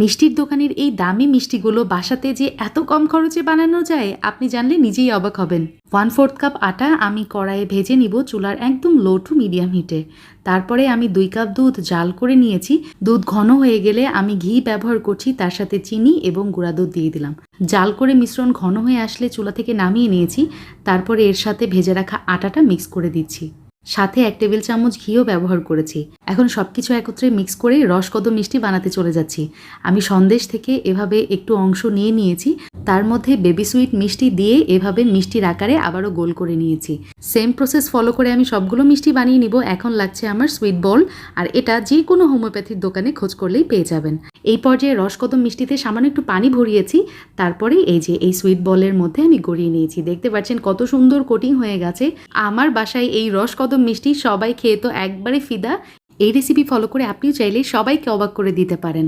মিষ্টির দোকানের এই দামি মিষ্টিগুলো বাসাতে যে এত কম খরচে বানানো যায়, আপনি জানলে নিজেই অবাক হবেন। ওয়ান ফোর্থ কাপ আটা আমি কড়াইয়ে ভেজে নিব চুলার একদম লো টু মিডিয়াম হিটে তারপরে আমি দুই কাপ দুধ জাল করে নিয়েছি। দুধ ঘন হয়ে গেলে আমি ঘি ব্যবহার করছি, তার সাথে চিনি এবং গুঁড়া দুধ দিয়ে দিলাম। জাল করে মিশ্রণ ঘন হয়ে আসলে চুলা থেকে নামিয়ে নিয়েছি। তারপরে এর সাথে ভেজে রাখা আটাটা মিক্স করে দিচ্ছি। সাথে এক টেবিল চামচ ঘিও ব্যবহার করেছি। এখন সব কিছু একত্রে মিক্স করে রসকদম মিষ্টি বানাতে চলে যাচ্ছি। আমি সন্দেশ থেকে এভাবে একটু অংশ নিয়ে নিয়েছি, তার মধ্যে বেবি সুইট মিষ্টি দিয়ে এভাবে মিষ্টির আকারে আবারও গোল করে নিয়েছি। সেম প্রসেস ফলো করে আমি সবগুলো মিষ্টি বানিয়ে নিব, এখন লাগছে আমার সুইট বল, আর এটা যে কোনো হোমিওপ্যাথির দোকানে খোঁজ করলেই পেয়ে যাবেন। এই পর্যায়ে রসকদম মিষ্টিতে সামান্য একটু পানি ভরিয়েছি, তারপরে এই যে এই সুইট বলের মধ্যে আমি গড়িয়ে নিয়েছি। দেখতে পাচ্ছেন কত সুন্দর কোটিং হয়ে গেছে। আমার বাসায় এই রসকদম মিষ্টি সবাই খেয়ে তো একবারে ফিদা। এই রেসিপি ফলো করে আপনিও চাইলে সবাইকে অবাক করে দিতে পারেন।